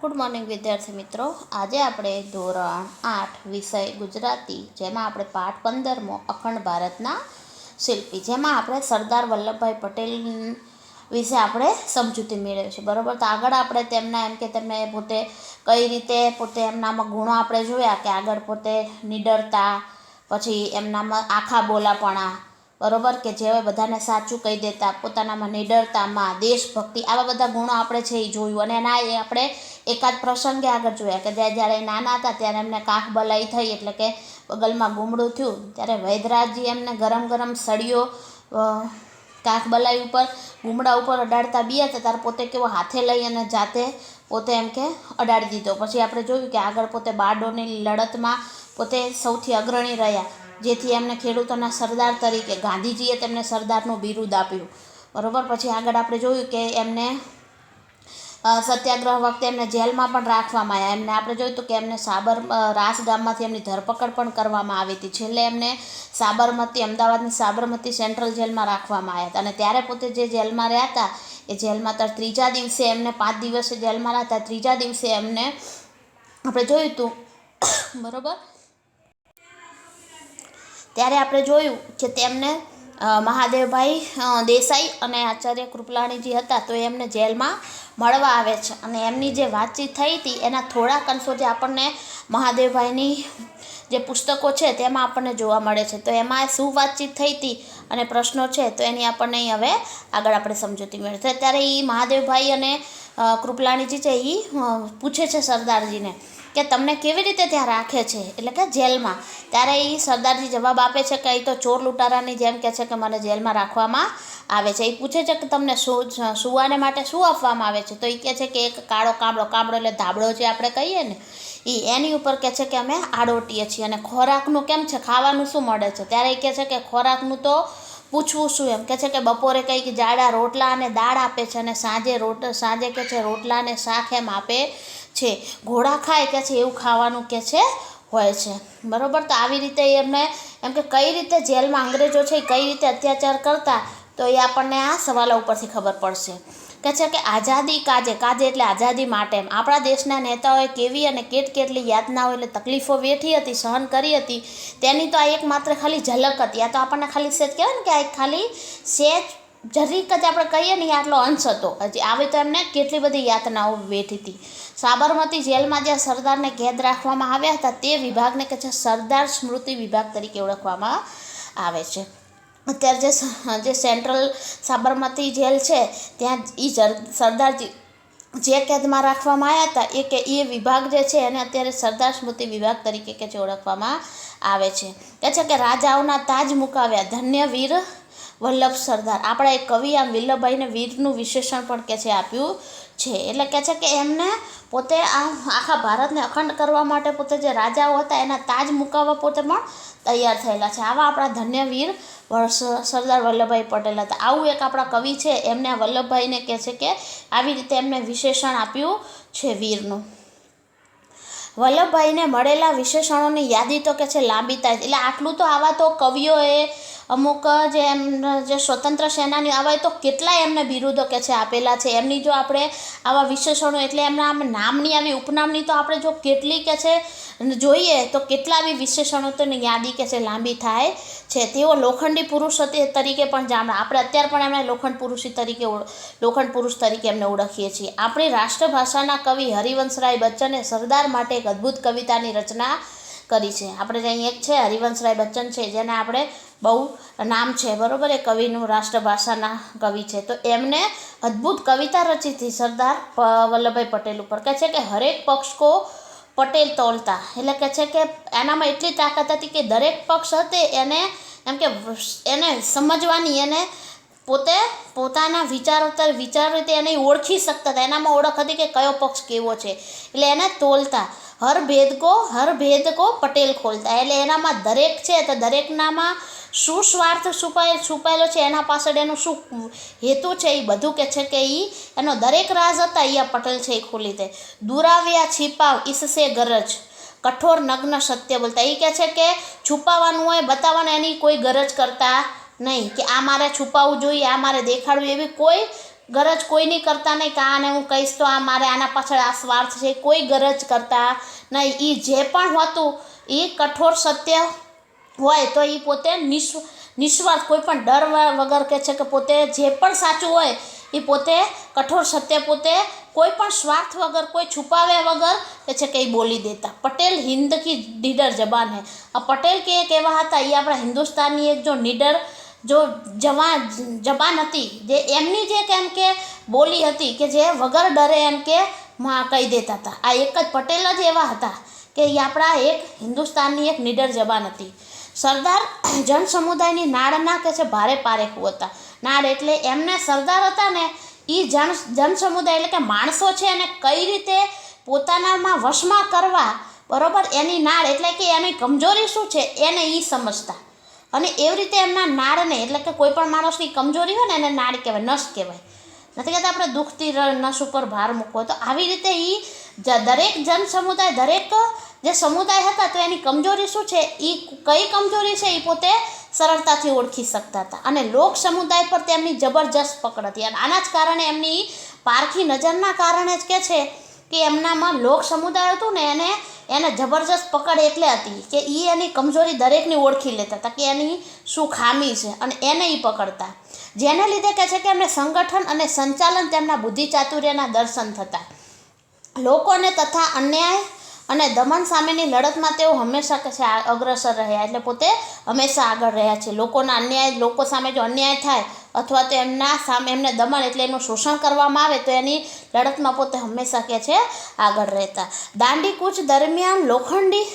Good morning વિદ્યાર્થી મિત્રો. આજે આપણે ધોરણ આઠ, વિષય ગુજરાતી, જેમાં આપણે પાઠ પંદરમો, અખંડ ભારતના શિલ્પી, જેમાં આપણે સરદાર વલ્લભભાઈ પટેલ વિશે આપણે સમજૂતી મેળવી છે. બરાબર? તો આગળ આપણે તેમના એમ કે તેમને પોતે કઈ રીતે પોતે એમનામાં ગુણો આપણે જોયા કે આગળ પોતે નિડરતા, પછી એમનામાં આખા બોલાપણા બરોબર? કે જે બધાને સાચું કહી દેતા, પોતાનામાં નિડરતામાં, દેશભક્તિ, આવા બધા ગુણો આપણે છે એ જોયું. અને એના એ આપણે એકાદ પ્રસંગે આગળ જોયા કે જ્યારે નાના હતા ત્યારે એમને કાખ બલાઈ થઈ એટલે કે બગલમાં ગુમડું થયું. ત્યારે વૈદરાજી એમને ગરમ ગરમ સળીઓ કાખ બલાઈ ઉપર, ગુમડા ઉપર અડાડતા બીયા હતા. ત્યારે પોતે કેવો હાથે લઈ અને જાતે પોતે એમ કે અડાડી દીધો. પછી આપણે જોયું કે આગળ પોતે બારડોની લડતમાં પોતે સૌથી અગ્રણી રહ્યા. જેથી એમને ખેડૂતોના સરદાર તરીકે ગાંધીજીએ તેમને સરદારનું બિરુદ આપ્યું. બરોબર, પછી આગળ આપણે જોયું કે એમને સત્યાગ્રહ વખતે એમને જેલમાં પણ રાખવામાં આવ્યા. એમને આપણે જોયું હતું કે એમને સાબર રાસ ગામમાંથી એમની ધરપકડ પણ કરવામાં આવી હતી. છેલ્લે એમને સાબરમતી, અમદાવાદની સાબરમતી સેન્ટ્રલ જેલમાં રાખવામાં આવ્યા હતા. અને ત્યારે પોતે જે જેલમાં રહ્યા હતા, એ જેલમાં તર ત્રીજા દિવસે એમને, પાંચ દિવસે જેલમાં રહ્યા હતા. ત્રીજા દિવસે એમને આપણે જોયું હતું બરોબર ત્યારે આપણે જોયું કે તેમને મહાદેવભાઈ દેસાઈ અને આચાર્ય કૃપલાણીજી હતા તો એમને જેલમાં મળવા આવે છે. અને એમની જે વાતચીત થઈ હતી, એના થોડાક અંશો જે આપણને મહાદેવભાઈની જે પુસ્તકો છે તેમાં આપણને જોવા મળે છે. તો એમાં શું વાતચીત થઈ હતી અને પ્રશ્નો છે તો એની આપણને હવે આગળ આપણે સમજૂતી મેળવે. તો ત્યારે એ મહાદેવભાઈ અને કૃપલાણીજી છે એ પૂછે છે સરદારજીને. કે તમને કેવી રીતે ત્યાં રાખે છે? એટલે કે જેલમાં. ત્યારે એ સરદારજી જવાબ આપે છે કે એ તો ચોર લૂંટારાની જેમ કહે છે કે મને જેલમાં રાખવામાં આવે છે. એ પૂછે છે કે તમને શું સુવાને માટે શું આપવામાં આવે છે? તો એ કહે છે કે એક કાળો કામળો કામળો એટલે ધાબળો જે આપણે કહીએ ને એ એની ઉપર કહે છે કે અમે આડોટીએ છીએ. અને ખોરાકનું કેમ છે? ખાવાનું શું મળે છે? ત્યારે એ કહે છે કે ખોરાકનું તો પૂછવું શું એમ? કે છે કે બપોરે કંઈક જાડા રોટલા અને દાળ આપે છે અને સાંજે રોટ, સાંજે કે છે રોટલા અને શાક એમ આપે છે. ઘોડા ખાય કે છે એવું ખાવાનું કે છે હોય છે. બરાબર? તો આવી રીતે એમને એમ કે કઈ રીતે જેલમાં અંગ્રેજો છે એ કઈ રીતે અત્યાચાર કરતા તો એ આપણને આ સવાલો ઉપરથી ખબર પડશે. કે છે કે આઝાદી કાજે? કાજે એટલે આઝાદી માટે આપણા દેશના નેતાઓએ કેવી અને કેટ કેટલી યાતનાઓ એટલે તકલીફો વેઠી હતી, સહન કરી હતી. તેની તો આ એક માત્ર ખાલી ઝલક હતી. આ તો આપણને ખાલી સેજ કહેવાય ને કે આ ખાલી સેજ જરીક જ આપણે કહીએ ને આટલો અંશ હતો. હજી આવે તો એમને કેટલી બધી યાતનાઓ વેઠી હતી. સાબરમતી જેલમાં જ્યાં સરદારને કેદ રાખવામાં આવ્યા હતા, તે વિભાગને કે છે સરદાર સ્મૃતિ વિભાગ તરીકે ઓળખવામાં આવે છે. અત્યારે જે જે સેન્ટ્રલ સાબરમતી જેલ છે, ત્યાં એ સરદારજી જે કેદમાં રાખવામાં આવ્યા હતા, એ કે, એ વિભાગ જે છે, એને અત્યારે સરદાર સ્મૃતિ વિભાગ તરીકે કે જે ઓળખવામાં આવે છે. કે છે કે રાજાઓના તાજ મુકાવ્યા ધન્ય વીર વલ્લભ સરદાર. આપણા એક કવિ આમ વિલ્લભભાઈને વીરનું વિશેષણ પણ કે છે, આપ્યું છે. એટલે કહે છે કે એમને પોતે આ આખા ભારતને અખંડ કરવા માટે પોતે જે રાજાઓ હતા એના તાજ મુકાવવા પોતે પણ તૈયાર થયેલા છે. આવા આપણા ધન્ય વીર સરદાર વલ્લભભાઈ પટેલ હતા. આવું એક આપણા કવિ છે. એમને વલ્લભભાઈને કહે છે કે આવી રીતે એમને વિશેષણ આપ્યું છે વીરનું. વલ્લભભાઈને મળેલા વિશેષણોની યાદી તો કે છે લાંબી થાય એટલે આટલું તો આવા તો કવિઓએ અમુક જે એમ, જે સ્વતંત્ર સેનાની આવા તો કેટલાય એમને બિરુદો કે છે આપેલા છે. એમની જો આપણે આવા વિશેષણો એટલે એમના આમ નામની આવી ઉપનામની તો આપણે જો કેટલી કે છે જોઈએ, તો કેટલા બી વિશેષણો તો યાદી કે છે લાંબી થાય છે. તેઓ લોખંડી પુરુષ તરીકે પણ જાણે, આપણે અત્યારે પણ એમને લોખંડ પુરુષી તરીકે લોખંડ પુરુષ તરીકે એમને ઓળખીએ છીએ. આપણી રાષ્ટ્રભાષાના કવિ હરિવંશરાય બચ્ચને સરદાર માટે એક અદ્ભુત કવિતાની રચના કરી છે. આપણે અહીં એક છે, હરિવંશરાય બચ્ચન છે, જેને આપણે બહુ નામ છે, બરાબર? એ કવિનું રાષ્ટ્રભાષાના કવિ છે. તો એમને અદ્ભુત કવિતા રચી હતી સરદાર વલ્લભભાઈ પટેલ ઉપર. કહે છે કે હરેક પક્ષ કો પટેલ તોલતા. એટલે કે છે કે એનામાં એટલી તાકાત હતી કે દરેક પક્ષ હતે એને, એમ કે, એને સમજવાની, એને પોતે પોતાના વિચારો તર વિચારો રીતે એને ઓળખી શકતા હતા. એનામાં ઓળખ હતી કે કયો પક્ષ કેવો છે. એટલે એને તોલતા. હર ભેદ કો, હર ભેદ કો પટેલ ખોલતા. એટલે એનામાં દરેક છે તો દરેકનામાં શું સ્વાર્થ છુપાય, છુપાયેલો છે, એના પાછળ એનું શું હેતુ છે એ બધું કે છે કે એ એનો દરેક રાજ હતા એ આ પટેલ છે એ ખોલી દે. દુરાવ્યા છીપાવ ઈસસે ગરજ. કઠોર નગ્ન સત્ય બોલતા. એ કહે છે કે છુપાવવાનું હોય, બતાવવાનું એની કોઈ ગરજ કરતા નહીં, કે આ મારે છુપાવવું જોઈએ, આ મારે દેખાડવું, એવી કોઈ ગરજ કોઈની કરતા નહીં કે આને હું કહીશ તો આ મારે આના પાછળ આ સ્વાર્થ છે, કોઈ ગરજ કરતા નહીં. એ જે પણ હોતું એ કઠોર સત્ય હોય તો એ પોતે નિસ્વ, નિસ્વાર્થ, કોઈ પણ ડર વગર કે છે કે પોતે જે પણ સાચું હોય એ પોતે કઠોર સત્ય, પોતે કોઈ પણ સ્વાર્થ વગર, કોઈ છુપાવ્યા વગર કે છે કે એ બોલી દેતા. પટેલ હિન્દ કી નીડર જબાન હે. આ પટેલ કે એક એવા હતા એ આપણા હિન્દુસ્તાનની એક જો નીડર જો જવા જબાન હતી, જે એમની જે કેમ કે બોલી હતી કે જે વગર ડરે એમ કે માં કહી દેતા હતા. આ એક જ પટેલ જ એવા હતા કે એ આપણા એક હિન્દુસ્તાનની એક નીડર જબાન હતી. સરદાર જન સમુદાયની નાળના કે છે ભારે પારેખું હતા. નાળ એટલે એમને સરદાર હતા ને એ જન જન સમુદાય એટલે કે માણસો છે એને કઈ રીતે પોતાનામાં વશમાં કરવા, બરોબર? એની નાળ એટલે કે એની કમજોરી શું છે એને એ સમજતા. અને એવી રીતે એમના નાળને, એટલે કે કોઈ પણ માણસની કમજોરી હોય ને એને નાળ કહેવાય, નસ કહેવાય. નથી કહેતા આપણે દુઃખથી નસ ઉપર ભાર મૂકવો તો આવી રીતે એ દરેક જન સમુદાય, દરેક જે સમુદાય હતા તો એની કમજોરી શું છે? એ કઈ કમજોરી છે? એ પોતે સરળતાથી ઓળખી શકતા હતા. અને લોક સમુદાય પર તેમની જબરજસ્ત પકડ હતી. અને આના જ કારણે એમની પારખી નજરના કારણે જ કે છે કે એમનામાં લોક સમુદાય હતું ને એને એને જબરજસ્ત પકડ એટલે હતી કે એ એની કમજોરી દરેકની ઓળખી લેતા હતા કે એની શું ખામી છે અને એને એ પકડતા. જેને લીધે કહે છે કે એમને સંગઠન અને સંચાલન તેમના બુદ્ધિ ચાતુર્યના દર્શન થતા. લોકોને તથા અન્યાય અને દમન સામેની લડતમાં તેઓ હંમેશા કહે છે અગ્રસર રહ્યા. એટલે પોતે હંમેશા આગળ રહ્યા છે. લોકોના અન્યાય, લોકો સામે જો અન્યાય થાય અથવા તો એમના સામે એમને દમન એટલે એનું શોષણ કરવામાં આવે તો એની લડતમાં પોતે હંમેશા કે છે આગળ રહેતા. દાંડી કૂચ દરમિયાન લોખંડી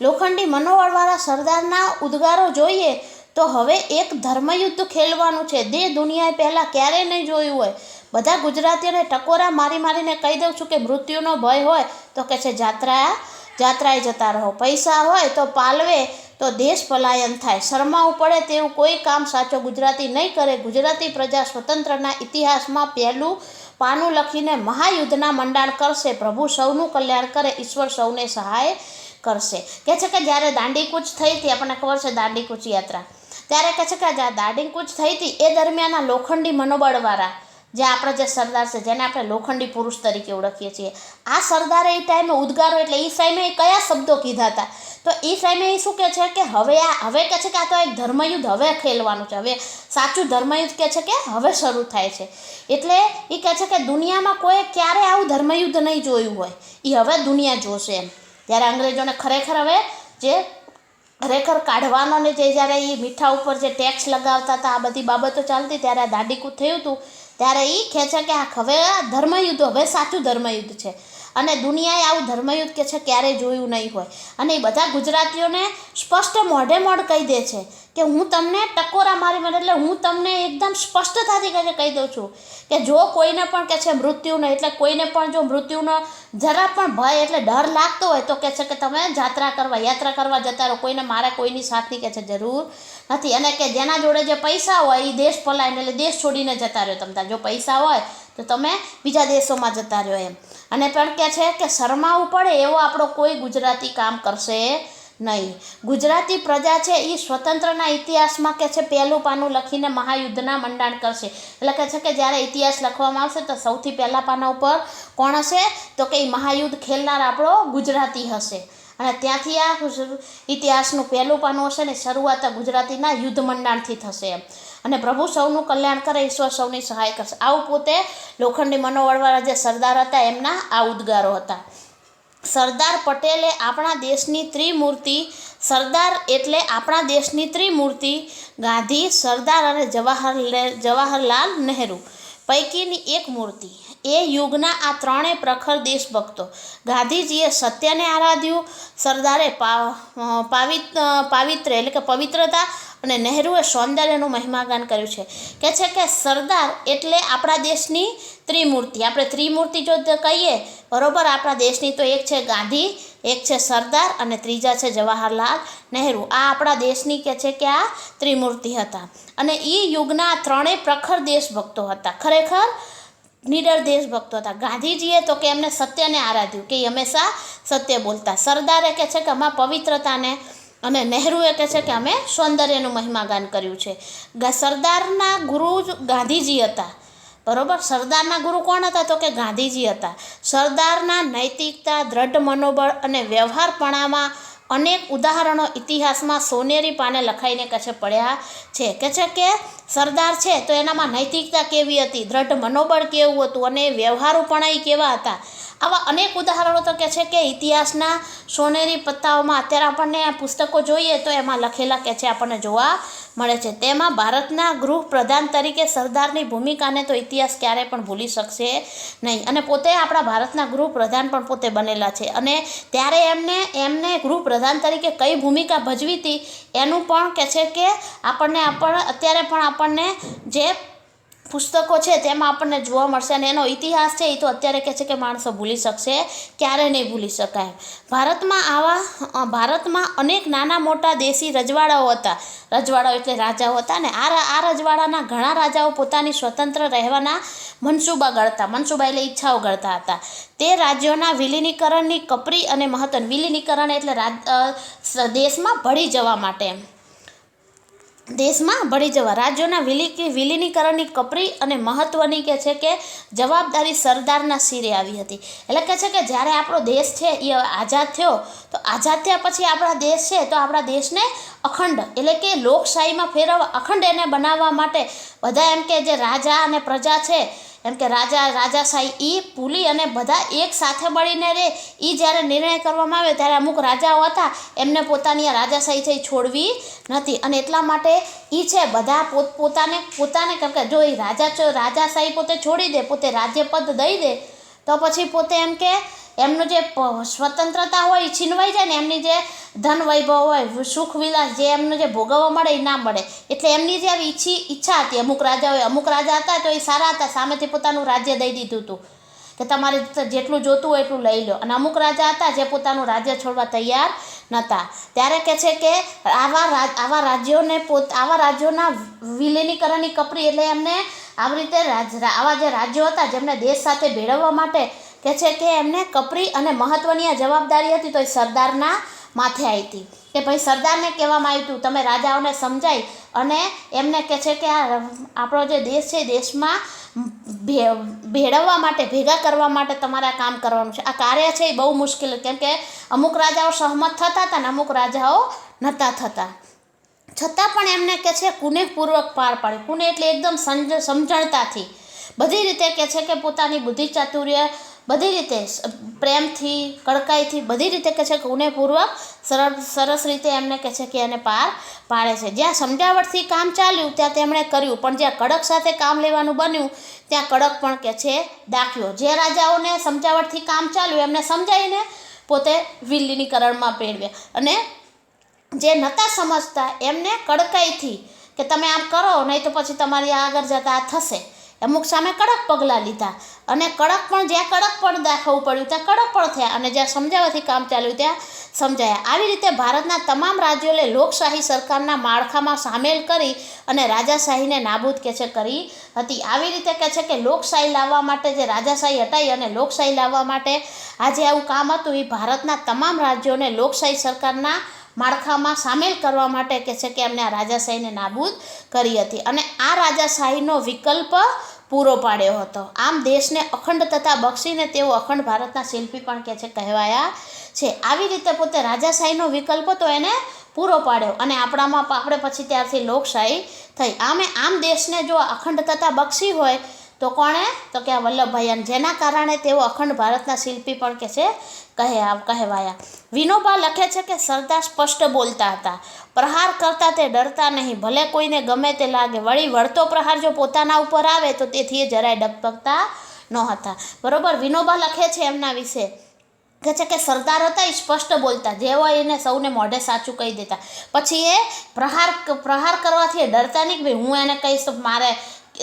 લોખંડી મનોવળવાળા સરદારના ઉદ્ગારો જોઈએ તો હવે એક ધર્મયુદ્ધ ખેલવાનું છે. જે દુનિયાએ પહેલાં ક્યારેય નહીં જોયું હોય. બધા ગુજરાતીઓને ટકોરા મારી મારીને કહી દઉં છું કે મૃત્યુનો ભય હોય તો કે છે, જાત્રા, જાત્રાએ જતા રહો. પૈસા હોય તો પાલવે તો દેશ પલાયન થાય. શરમાવું પડે તેવું કોઈ કામ સાચો ગુજરાતી નહીં કરે. ગુજરાતી પ્રજા સ્વતંત્રના ઇતિહાસમાં પહેલું પાનું લખીને મહાયુદ્ધના મંડાણ કરશે. પ્રભુ સૌનું કલ્યાણ કરે, ઈશ્વર સૌને સહાય કરશે. કહે છે કે જ્યારે દાંડીકૂચ થઈ હતી, આપણને ખબર છે દાંડીકૂચ યાત્રા. ત્યારે કહે છે કે જ્યાં દાંડીકૂચ થઈ હતી, એ દરમિયાનના લોખંડી મનોબળવાળા જે આપણા જે સરદાર છે, જેને આપણે લોખંડી પુરુષ તરીકે ઓળખીએ છીએ. આ સરદારે એ ટાઈમે ઉદ્ગારો એટલે એ એ કયા શબ્દો કીધા હતા? તો એ એ શું કહે છે કે હવે આ, હવે કહે છે કે આ તો એક ધર્મયુદ્ધ હવે ખેલવાનું છે. હવે સાચું ધર્મયુદ્ધ કહે છે કે હવે શરૂ થાય છે. એટલે એ કહે છે કે દુનિયામાં કોઈ ક્યારે આવું ધર્મયુદ્ધ નહીં જોયું હોય. એ હવે દુનિયા જોશે એમ. ત્યારે અંગ્રેજોને ખરેખર હવે જે ખરેખર કાઢવાનો ને જે જ્યારે એ મીઠા ઉપર જે ટેક્સ લગાવતા હતા, આ બધી બાબતો ચાલતી, ત્યારે આ દાંડીકૂદ થયું હતું. ત્યારે એ કહે છે કે આ હવે આ ધર્મયુદ્ધ હવે સાચું ધર્મયુદ્ધ છે. અને દુનિયાએ આવું ધર્મયુદ્ધ કે છે ક્યારેય જોયું નહીં હોય. અને એ બધા ગુજરાતીઓને સ્પષ્ટ મોઢે મોઢ કહી દે છે કે હું તમને ટકોરા મારી મને એટલે હું તમને એકદમ સ્પષ્ટતાથી કહે કહી દઉં છું કે જો કોઈને પણ કે છે મૃત્યુનો, એટલે કોઈને પણ જો મૃત્યુનો જરા પણ ભય એટલે ડર લાગતો હોય તો કે છે કે તમે જાત્રા કરવા, યાત્રા કરવા જતા રહો. કોઈને મારે કોઈની સાથની કે છે, જરૂર નથી. અને કે જેના જોડે જે પૈસા હોય એ દેશ પલાયને, એટલે દેશ છોડીને જતા રહ્યો તમ જો પૈસા હોય તો તમે બીજા દેશોમાં જતા રહ્યો એમ. અને પણ કે છે કે શરમાવું પડે એવો આપણો કોઈ ગુજરાતી કામ કરશે નહીં. ગુજરાતી પ્રજા છે એ સ્વતંત્રના ઇતિહાસમાં કે છે પહેલું પાનું લખીને મહાયુદ્ધના મંડાણ કરશે. એટલે કે છે કે જ્યારે ઇતિહાસ લખવામાં આવશે તો સૌથી પહેલાં પાના ઉપર કોણ હશે? તો કે એ મહાયુદ્ધ ખેલનાર આપણો ગુજરાતી હશે. અને ત્યાંથી આ ઇતિહાસનું પહેલું પાનું હશે ને શરૂઆત ગુજરાતીના યુદ્ધ મંડાણથી થશે એમ. અને પ્રભુ સૌનું કલ્યાણ કરે, ઈશ્વર સૌની સહાય કરશે. આવું પોતે લોખંડી મનોવળવાળા જે સરદાર હતા, એમના આ ઉદ્ગારો હતા. સરદાર પટેલે આપણા દેશની ત્રિમૂર્તિ, સરદાર એટલે આપણા દેશની ત્રિમૂર્તિ ગાંધી, સરદાર અને જવાહરલાલ જવાહરલાલ નહેરુ. પૈકીની એક મૂર્તિ. એ યુગના આ ત્રણેય પ્રખર દેશભક્તો. ગાંધીજીએ સત્યને આરાધ્યું, સરદારે પાવિત પાવિત્ર એટલે કે પવિત્રતા અને નહેરુએ સૌંદર્યનું મહિમાગાન કર્યું છે. કે છે કે સરદાર એટલે આપણા દેશની ત્રિમૂર્તિ. આપણે ત્રિમૂર્તિ જો કહીએ, બરોબર, આપણા દેશની તો એક છે ગાંધી, એક છે સરદાર અને ત્રીજા છે જવાહરલાલ નહેરુ. આ આપણા દેશની કે છે કે આ ત્રિમૂર્તિ હતા. અને એ યુગના ત્રણેય પ્રખર દેશભક્તો હતા. ખરેખર નિડર દેશભક્તો હતા. ગાંધીજીએ તો કે એમને સત્યને આરાધ્યું કે એ હંમેશા સત્ય બોલતા. સરદારે કે છે કે આમાં પવિત્રતાને અને નહેરુએ કહે છે કે અમે સૌંદર્યનું મહિમાગાન કર્યું છે. સરદારના ગુરુ ગાંધીજી હતા. બરોબર? સરદારના ગુરુ કોણ હતા? તો કે ગાંધીજી હતા. સરદારના નૈતિકતા, દ્રઢ મનોબળ અને વ્યવહારપણામાં અનેક ઉદાહરણો ઇતિહાસમાં સોનેરી પાને લખાઈને કહે છે પડ્યા છે. કે છે કે સરદાર છે તો એનામાં નૈતિકતા કેવી હતી? દ્રઢ મનોબળ કેવું હતું અને વ્યવહારુપણા કેવા હતા? આવા અનેક ઉદાહરણો તો કે છે કે ઇતિહાસના સોનેરી પત્તાઓમાં અત્યારે આપણને પુસ્તકો જોઈએ તો એમાં લખેલા કે છે આપણને જોવા મળે છે. તેમાં ભારતના ગૃહ પ્રધાન તરીકે સરદારની ભૂમિકાને તો ઇતિહાસ ક્યારે પણ ભૂલી શકશે નહીં. અને પોતે આપણા ભારતના ગૃહ પ્રધાન પણ પોતે બનેલા છે. અને ત્યારે એમને એમને ગૃહ પ્રધાન તરીકે કઈ ભૂમિકા ભજવી હતી એનું પણ કે છે કે આપણને, આપણ, અત્યારે પણ આપણને જે પુસ્તકો છે તેમાં આપણને જોવા મળશે અને એનો ઇતિહાસ છે એ તો અત્યારે કહે છે કે માણસો ભૂલી શકશે, ક્યારે નહીં ભૂલી શકાય. ભારતમાં આવા ભારતમાં અનેક નાના મોટા દેશી રજવાડાઓ હતા. રજવાડાઓ એટલે રાજાઓ હતા ને આ આ રજવાડાના ઘણા રાજાઓ પોતાની સ્વતંત્ર રહેવાના મનસૂબા ગળતા મનસૂબા એટલે ઈચ્છાઓ ગળતા હતા. તે રાજ્યોના વિલીનીકરણની કપરી અને મહત્વ વિલીનીકરણ એટલે રાજ દેશમાં ભળી જવા માટે. દેશમાં ભળી જવા. રાજ્યોના વિલી વિલીનીકરણની કપરી અને મહત્ત્વની કે છે કે જવાબદારી સરદારના સિરે આવી હતી. એટલે કે છે કે જ્યારે આપણો દેશ છે એ આઝાદ થયો, તો આઝાદ થયા પછી આપણા દેશ છે તો આપણા દેશને અખંડ, એટલે કે લોકશાહીમાં ફેરવવા અખંડ એને બનાવવા માટે બધા એમ કે જે રાજા અને પ્રજા છે એમ કે રાજા રાજાશાહી એ પુલી અને બધા એક સાથે મળીને રહે એ જ્યારે નિર્ણય કરવામાં આવે ત્યારે અમુક રાજાઓ હતા, એમને પોતાની આ રાજાશાહી છે એ છોડવી નથી. અને એટલા માટે એ છે, બધા પોત, પોતાને પોતાને કેમ કે જો એ રાજા રાજાશાહી પોતે છોડી દે, પોતે રાજ્યપદ દઈ દે, તો પછી પોતે એમ કે એમનું જે સ્વતંત્રતા હોય એ છીનવાઈ જાય ને, એમની જે ધન વૈભવ હોય સુખ વિલાસ જે એમને જે ભોગવવા મળે એ ના મળે. એટલે એમની જે આવી ઈચ્છી, ઈચ્છા હતી, અમુક રાજાઓએ અમુક રાજા હતા તો એ સારા હતા, સામેથી પોતાનું રાજ્ય દઈ દીધું હતું કે તમારે જેટલું જોતું હોય એટલું લઈ લો. અને અમુક રાજા હતા જે પોતાનું રાજ્ય છોડવા તૈયાર નહોતા ત્યારે કે છે કે આવા રાજ આવા રાજ્યોને પોત, આવા રાજ્યોના વિલીનીકરણની કપરી એટલે એમને આવી રીતે રાજ આવા જે રાજ્યો હતા જેમને દેશ સાથે ભેળવવા માટે કે છે કે એમને કપરી અને મહત્ત્વની આ જવાબદારી હતી તો એ સરદારના માથે આવી હતી. કે ભાઈ સરદારને કહેવામાં આવ્યું હતું, તમે રાજાઓને સમજાઈ અને એમને કહે છે કે આ આપણો જે દેશ છે દેશમાં ભેળવવા માટે, ભેગા કરવા માટે તમારે આ કામ કરવાનું છે. આ કાર્ય છે એ બહુ મુશ્કેલ, કેમ કે અમુક રાજાઓ સહમત થતા હતા ને અમુક રાજાઓ નહોતા થતા. છતાં પણ એમને કે છે કુનેહપૂર્વક પાર પાડ્યું. કુને એટલે એકદમ સમજ સમજણતાથી. બધી રીતે કહે છે કે પોતાની બુદ્ધિ ચાતુર્ય બધી રીતે પ્રેમથી, કડકાઈથી બધી રીતે કે છે કે ઉનેપૂર્વક, સરળ, સરસ રીતે એમને કહે છે કે એને પાર પાડે છે. જ્યાં સમજાવટથી કામ ચાલ્યું, ત્યાં તેમણે કર્યું. પણ જ્યાં કડક સાથે કામ લેવાનું બન્યું, ત્યાં કડક પણ કે છે દાખ્યો જે રાજાઓને સમજાવટથી કામ ચાલ્યું, એમને સમજાવીને પોતે વિલીનીકરણમાં પહેરવ્યા અને જે નહોતા સમજતા, એમને કડકાઈથી કે તમે આમ કરો, નહીં તો પછી તમારી આગળ જતાં થશે. અમુક સામે કડક પગલાં લીધા અને કડક પણ જ્યાં કડક પણ દાખવવું પડ્યું, ત્યાં કડક પણ થયા અને જ્યાં સમજાવવાથી કામ ચાલ્યું ત્યાં સમજાયા. આવી રીતે ભારતના તમામ રાજ્યોએ લોકશાહી સરકારના માળખામાં સામેલ કરી અને રાજાશાહીને નાબૂદ કે છે કરી હતી. આવી રીતે કહે છે કે લોકશાહી લાવવા માટે જે રાજાશાહી હટાઈ અને લોકશાહી લાવવા માટે આજે આવું કામ હતું, એ ભારતના તમામ રાજ્યોને લોકશાહી સરકારના માળખામાં સામેલ કરવા માટે કે છે કે એમને આ રાજાશાહીને નાબૂદ કરી હતી. અને આ રાજાશાહીનો વિકલ્પ પૂરો પાડ્યો હતો. આમ દેશને અખંડતતા બક્ષીને તેઓ અખંડ ભારતના શિલ્પી પણ કે છે કહેવાયા છે. આવી રીતે પોતે રાજાશાહીનો વિકલ્પ તો એને પૂરો પાડ્યો અને આપણામાં આપણે પછી ત્યારથી લોકશાહી થઈ. આમે આમ દેશને જો અખંડતતા બક્ષી હોય તો કોણે? તો કે વલ્લભભાઈ અને જેના કારણે તેઓ અખંડ ભારતના શિલ્પી પણ કે છે, કહે કહેવાયા. વિનોબા લખે છે કે સરદાર સ્પષ્ટ બોલતા હતા. પ્રહાર કરતા તે ડરતા નહીં. ભલે કોઈને ગમે તે લાગે. વળી વળતો પ્રહાર જો પોતાના ઉપર આવે, તો તેથી એ જરાય ડગપગતા ન હતા બરોબર? વિનોબા લખે છે એમના વિશે. કે છે કે સરદાર હતા, એ સ્પષ્ટ બોલતા. જે હોય એને સૌને મોઢે સાચું કહી દેતા. પછી એ પ્રહાર પ્રહાર કરવાથી એ ડરતા નહીં કે ભાઈ હું એને કહીશ તો મારે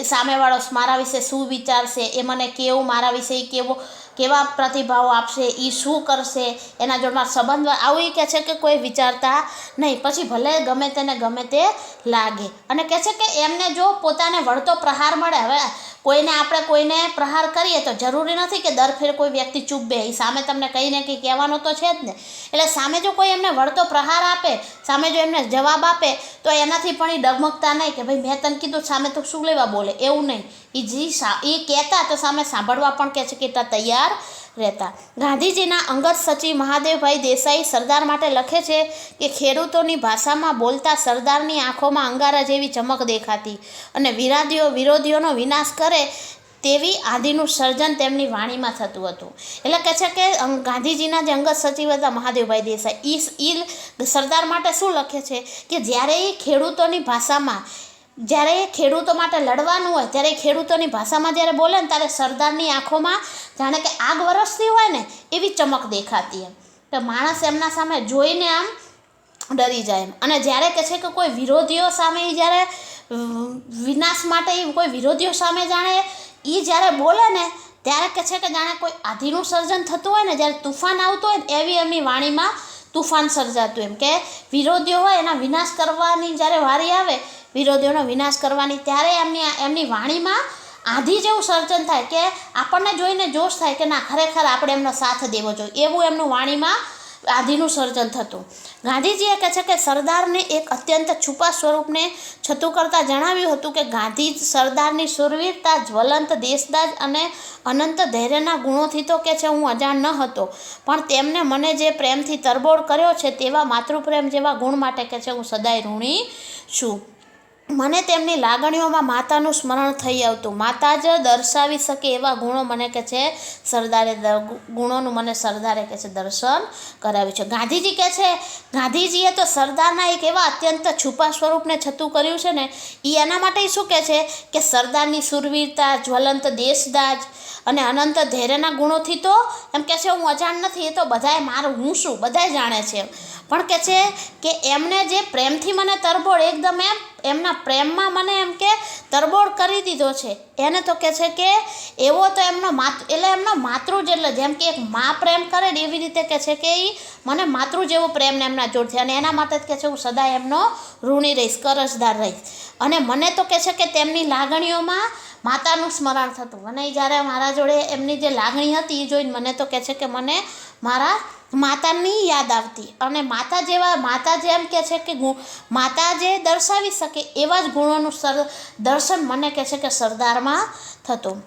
સામેવાળો મારા વિશે શું વિચારશે? એ મને કેવું મારા વિશે કેવો? કેવા પ્રતિભાવો આપશે એ શું કરશે, એના જોડમાં સંબંધ આવું કહે છે કે કોઈ વિચારતા નહીં. પછી ભલે ગમે તેને ગમે તે લાગે. અને કહે છે કે એમને જો પોતાને વળતો પ્રહાર મળે, હવે કોઈને આપણે કોઈને પ્રહાર કરીએ તો જરૂરી નથી કે દર ફેર કોઈ વ્યક્તિ ચૂપ બે એ સામે તમને કહીને કંઈ કહેવાનો તો છે જ ને. એટલે સામે જો કોઈ એમને વળતો પ્રહાર આપે, સામે જો એમને જવાબ આપે, તો એનાથી પણ એ ડગમગતા નહીં કે ભાઈ મેં તને કીધું, સામે તો શું લેવા બોલે? એવું નહીં. એ જે એ કહેતા તો સામે સાંભળવા પણ કહે છે કે એટલા તૈયાર રહેતા. ગાંધીજીના અંગત સચિવ મહાદેવભાઈ દેસાઈ સરદાર માટે લખે છે કે ખેડૂતોની ભાષામાં બોલતા સરદારની આંખોમાં અંગારા જેવી ચમક દેખાતી અને વિરાદીઓ, વિરોધીઓનો વિનાશ કરે તેવી આદિનું સર્જન તેમની વાણીમાં થતું હતું. એટલે કહે છે કે ગાંધીજીના જે અંગત સચિવ હતા મહાદેવભાઈ દેસાઈ, ઈ સરદાર માટે શું લખે છે કે જ્યારે એ ખેડૂતોની ભાષામાં જ્યારે એ ખેડૂતો માટે લડવાનું હોય, ત્યારે ખેડૂતોની ભાષામાં જ્યારે બોલે ને ત્યારે સરદારની આંખોમાં જાણે કે આગ વરસતી હોય ને એવી ચમક દેખાતી એમ. તો માણસ એમના સામે જોઈને આમ ડરી જાય એમ. અને જ્યારે કહે છે કે કોઈ વિરોધીઓ સામે જ્યારે વિનાશ માટે કોઈ વિરોધીઓ સામે જાણે એ જ્યારે બોલે ને ત્યારે કહે છે કે જાણે કોઈ આધીનું સર્જન થતું હોય ને, જ્યારે તુફાન આવતું હોય ને એવી એમની વાણીમાં તુફાન સર્જાતું એમ કે વિરોધીઓ હોય એના વિનાશ કરવાની જ્યારે વારી આવે, વિરોધીઓનો વિનાશ કરવાની ત્યારે એમની એમની વાણીમાં આધી જેવું સર્જન થાય કે આપણને જોઈને જોશ થાય કે ના, ખરેખર આપણે એમનો સાથ દેવો જોઈએ. એવું એમનું વાણીમાં આધિનું સર્જન થતું. ગાંધીજીએ કહે છે કે સરદારને એક અત્યંત છુપા સ્વરૂપને છતું કરતાં જણાવ્યું હતું કે ગાંધી સરદારની સુરવીરતા, જ્વલંત દેશદાજ અને અનંત ધૈર્યના ગુણોથી તો કે છે હું અજાણ ન હતો. પણ તેમને મને જે પ્રેમથી તરબોળ કર્યો છે તેવા માતૃપ્રેમ જેવા ગુણ માટે કે છે હું સદાય ઋણી છું. મને તેમની લાગણીઓમાં માતાનું સ્મરણ થઈ આવતું. માતા જ દર્શાવી શકે એવા ગુણો મને કે છે, સરદારે ગુણોનું મને સરદારે કે છે દર્શન કરાવ્યું છે. ગાંધીજી કહે છે, ગાંધીજીએ તો સરદારના એક એવા અત્યંત છુપા સ્વરૂપને છતું કર્યું છે ને એ એના માટે શું કહે છે કે સરદારની સુરવીરતા, જ્વલંત દેશદાજ અને અનંત ધૈર્યના ગુણોથી તો એમ કે છે, હું અજાણ નથી, એ તો બધાએ મારું, હું શું? બધાય જાણે છે. પણ કે છે કે એમને જે પ્રેમથી મને તરબોળ એકદમ એમ, એમના પ્રેમમાં મને એમ કે તરબોળ કરી દીધો છે. એને તો કે છે કે એવો તો એમનો માત, એટલે એમનો માતૃ જેટલો જેમ કે એક મા પ્રેમ કરે ને એવી રીતે કે છે કે એ મને માતૃ જેવો પ્રેમ ને એમના જોડથી અને એના માટે જ કે છે, હું સદાય એમનો ઋણી રહીશ, કરજદાર રહીશ. અને મને તો કે છે કે તેમની લાગણીઓમાં માતાનું સ્મરણ થતું. અને જ્યારે મારા જોડે એમની જે લાગણી હતી, એ જોઈને મને તો કહે છે કે મને મારા માતાની યાદ આવતી. અને માતા જેવા, માતા જેમ કહે છે કે માતા જે દર્શાવી શકે એવા જ ગુણોનું સર, દર્શન મને કહે છે કે સરદારમાં થતું.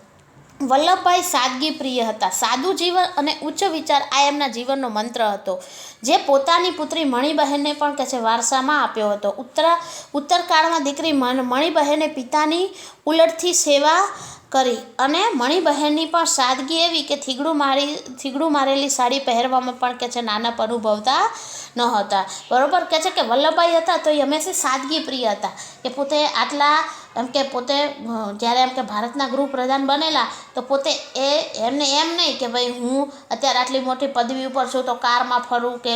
વલ્લભભાઈ સાદગી પ્રિય હતા. સાદું જીવન અને ઉચ્ચ વિચાર આ એમના જીવનનો મંત્ર હતો. જે પોતાની પુત્રી મણિબહેનને પણ કહે છે, વારસામાં આપ્યો હતો. ઉત્તર, ઉત્તરકાળમાં દીકરી મણ- મણિબહેને પિતાની ઉલટથી સેવા કરી અને મણિબહેનની પણ સાદગી એવી કે થીગડું મારી, થીગડું મારેલી સાડી પહેરવામાં પણ કે છે નાનપ અનુભવતા ન હતા બરોબર? કે છે કે વલ્લભભાઈ હતા તો એ હંમેશા સાદગી પ્રિય હતા. કે પોતે આટલા, એમ કે પોતે જ્યારે એમ કે ભારતના ગૃહપ્રધાન બનેલા, તો પોતે એ, એમને એમ નહીં કે ભાઈ હું અત્યારે આટલી મોટી પદવી ઉપર છું તો કારમાં ફરું કે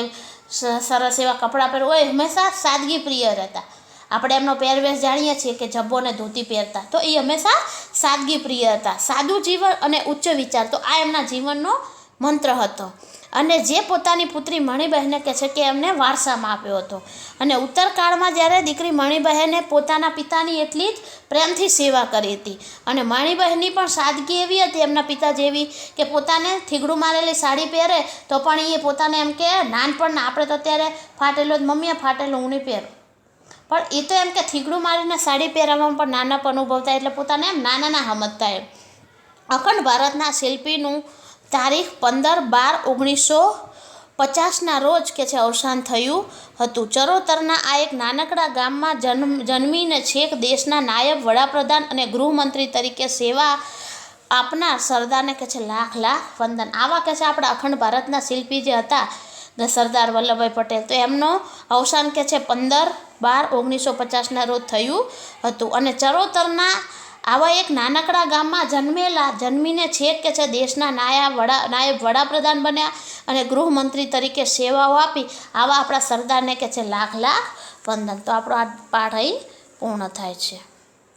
સરસ એવા કપડાં પહેરું. હોય હંમેશા સાદગી પ્રિય રહેતા. આપણે એમનો પહેરવેશ જાણીએ છીએ કે જબ્બો ધોતી પહેરતા. તો એ હંમેશા સાદગી પ્રિય હતા. સાદું જીવન અને ઉચ્ચ વિચાર. તો આ એમના જીવનનો મંત્ર હતો. અને જે પોતાની પુત્રી મણિબહેને કહે છે કે એમને વારસામાં આપ્યો હતો. અને ઉત્તરકાળમાં જ્યારે દીકરી મણિબહેને પોતાના પિતાની એટલી જ પ્રેમથી સેવા કરી હતી. અને મણિબહેનની પણ સાદગી એવી હતી, એમના પિતા જેવી, કે પોતાને થીગડું મારેલી સાડી પહેરે તો પણ એ પોતાને એમ કે, નાનપણના, આપણે તો અત્યારે ફાટેલો જ, મમ્મીએ ફાટેલું હું નહીં પહેરું. પણ એ તો એમ કે થીગડું મારીને સાડી પહેરાવવામાં પણ નાનપ અનુભવતા એટલે પોતાને એમ નાના ના સમજતા એમ. અખંડ ભારતના શિલ્પીનું તારીખ પંદર બાર ઓગણીસો પચાસના રોજ કે છે અવસાન થયું હતું. ચરોતરના આ એક નાનકડા ગામમાં જન્મ, જન્મીને છેક દેશના નાયબ વડાપ્રધાન અને ગૃહમંત્રી તરીકે સેવા આપનાર સરદારને કે છે લાખ લાખ વંદન. આવા કે છે આપણા અખંડ ભારતના શિલ્પી જે હતા સરદાર વલ્લભભાઈ પટેલ. તો એમનો અવસાન કે છે પંદર બાર ઓગણીસો પચાસના રોજ થયું હતું અને ચરોતરના આવા એક નાનકડા ગામમાં જન્મેલા, જન્મીને છેક કે છે દેશના નાયા વડા, નાયબ વડાપ્રધાન બન્યા અને ગૃહમંત્રી તરીકે સેવાઓ આપી આવા આપણા સરદારને કે છે લાખ લાખ વંદન. તો આપણો આ પાઠ અહીં પૂર્ણ થાય છે.